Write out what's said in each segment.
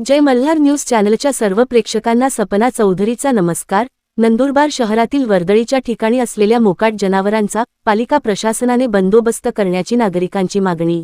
जय Malhar news चॅनलच्या सर्व प्रेक्षकांना सपना चौधरीचा नमस्कार. नंदुरबार शहरातील वर्दळीच्या ठिकाणी असलेल्या मोकाट जनावरांचा पालिका प्रशासनाने बंदोबस्त करण्याची नागरिकांची मागणी.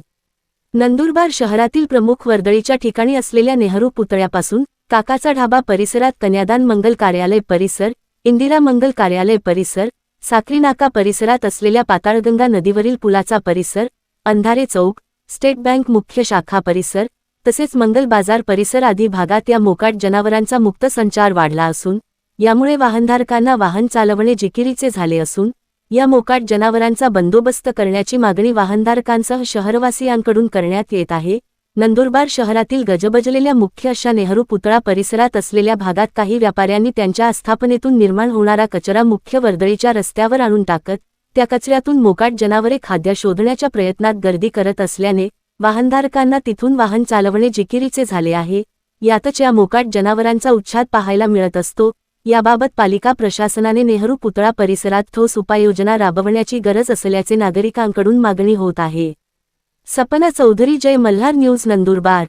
नंदुरबार शहरातील प्रमुख वर्दळीच्या ठिकाणी असलेल्या नेहरू पुतळ्यापासून काकाचा ढाबा परिसरात कन्यादान मंगल कार्यालय परिसर इंदिरा मंगल कार्यालय परिसर साक्री नाका परिसरात असलेल्या पाताळगंगा नदीवरील पुलाचा परिसर अंधारे चौक स्टेट बँक मुख्य शाखा परिसर तसेच मंगल बाजार परिसर आदी भागात या मोकाट जनावरांचा मुक्त संचार वाढला असून यामुळे वाहनधारकांना वाहन चालवणे जिकिरीचे झाले असून या मोकाट जनावरांचा बंदोबस्त करण्याची मागणी वाहनधारकांसह शहरवासियांकडून करण्यात येत आहे. नंदुरबार शहरातील गजबजलेल्या मुख्य अशा नेहरू पुतळा परिसरात असलेल्या भागात काही व्यापाऱ्यांनी त्यांच्या आस्थापनेतून निर्माण होणारा कचरा मुख्य वर्दळीच्या रस्त्यावर आणून टाकत त्या कचऱ्यातून मोकाट जनावरे खाद्य शोधण्याच्या प्रयत्नात गर्दी करत असल्याने वाहनधारकांना तिथून वाहन चालवणे जिकिरीचे झाले आहे. यातच या मोकाट जनावरांचा उच्छाद पाहायला मिळत असतो. याबाबत पालिका प्रशासनाने नेहरू पुतळा परिसरात ठोस उपाययोजना राबवण्याची गरज असल्याचे नागरिकांकडून मागणी होत आहे. सपना चौधरी जय मल्हार न्यूज नंदुरबार.